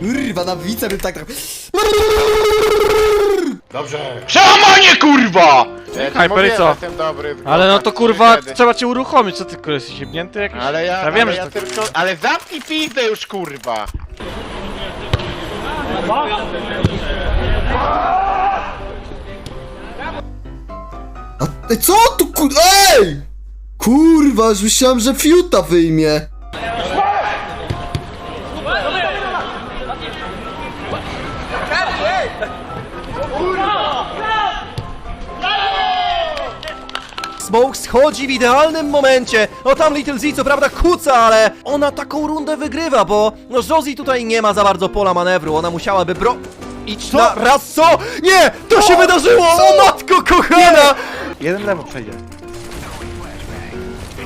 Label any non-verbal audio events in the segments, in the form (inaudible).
Kurwa, na wicę bym tak... Dobrze. Przełamanie kurwa! Hyper i co? Jestem dobry. Ale no to kurwa, wtedy. trzeba cię uruchomić, co ty kurwa, jesteś jebnięty jakiś? Ale ja, Ja wiem, ale że ja to- tylko... Ale zamknij pizdę już kurwa! A, ej, co tu kur... Ej! Kurwa, już myślałem, że fiuta wyjmie. Smoke schodzi w idealnym momencie. O tam Little Z co prawda kuca, ale ona taką rundę wygrywa, bo no Josie tutaj nie ma za bardzo pola manewru. Ona musiałaby bro... Idź na raz co? Nie! To się wydarzyło! O matko kochana! Jeden lewo przejdzie.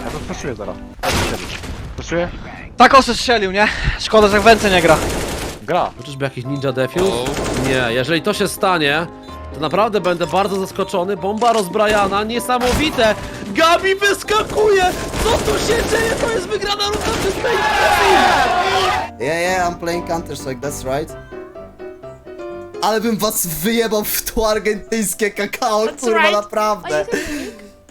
Ja to spaszuję zaraz. Spaszuję? Tak osy strzelił, nie? Szkoda, że w Wence nie gra. Gra. Czyżby jakiś ninja defuse? Nie, jeżeli to się stanie, to naprawdę będę bardzo zaskoczony. Bomba rozbrajana, niesamowite! Gabi wyskakuje! Co tu się dzieje? To jest wygrana runda przez Yeah, yeah, I'm playing Counter Strike, that's right. Ale bym was wyjebał w to argentyńskie kakao, kurwa, right. naprawdę. A jeden mimik?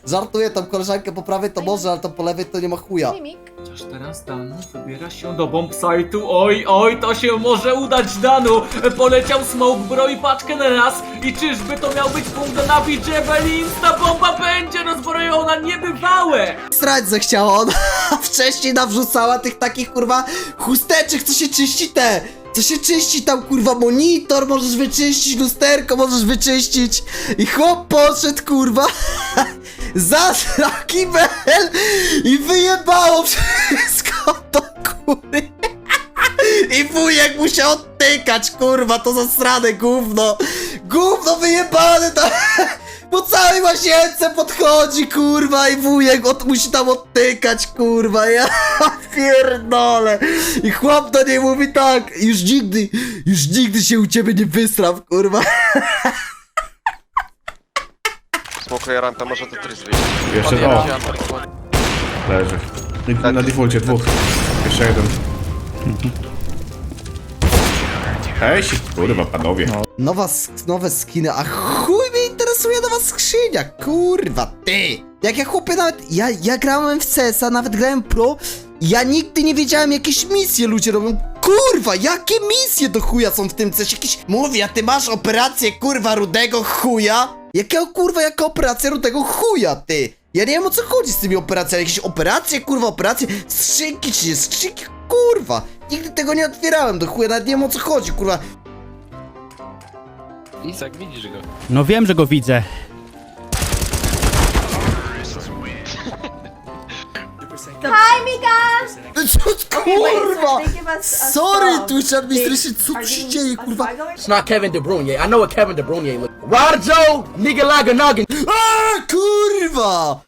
Żartuję, tam koleżankę po prawej to może, ale tam po lewej to nie ma chuja. Mimik? Chociaż teraz Dan wybiera się do bombsite'u. Oj, oj, to się może udać Danu. Poleciał Smoke, broi paczkę na raz. I czyżby to miał być punkt na Javelin? Ta bomba będzie rozbrojona niebywałe. Strać zechciała, ona (laughs) wcześniej nawrzucała tych takich kurwa chusteczek, co się czyści te, co się czyści tam kurwa monitor, możesz wyczyścić, lusterko możesz wyczyścić i chłop poszedł kurwa (laughs) zasrał kibel i wyjebało wszystko do góry. (laughs) I wujek musiał odtykać, kurwa, to zasrane gówno. Gówno wyjebane to... (laughs) Po całej łazience podchodzi, kurwa, i wujek od, musi tam odtykać, kurwa, (laughs) ja pierdolę. I chłop do niej mówi tak, już nigdy, już nigdy się u ciebie nie wysram, kurwa. Smokuję ranta, może to wyjść. Jeszcze o, leży. Na- Na defaulcie dwóch. Jeszcze jeden. (laughs) Hej, kurwa panowie. Nowa, sk- nowe skiny, a chuj mnie interesuje nowa skrzynia, kurwa, ty! Jak ja chłopie nawet, ja, ja grałem w CS-a, nawet grałem pro, ja nigdy nie wiedziałem jakieś misje ludzie robią, kurwa, jakie misje do chuja są w tym coś jakieś, mówię, a ty masz operację, kurwa, rudego chuja? Jakiego, kurwa, jaka operacja rudego chuja, ty? Ja nie wiem o co chodzi z tymi operacjami, jakieś operacje, kurwa, operacje, skrzynki czy nie? Skrzynki, kurwa, nigdy tego nie otwierałem do chuja, nawet nie wiem o co chodzi, kurwa, Isek, widzisz go. No wiem, że go widzę. Hi, Mika! Co, kurwa! Sorry, song. Twitch administration, co tu się dzieje, kurwa? It's not Kevin De Bruyne. I know what Kevin De Bruyne look. Roger, nigga like a noggin. A, kurwa!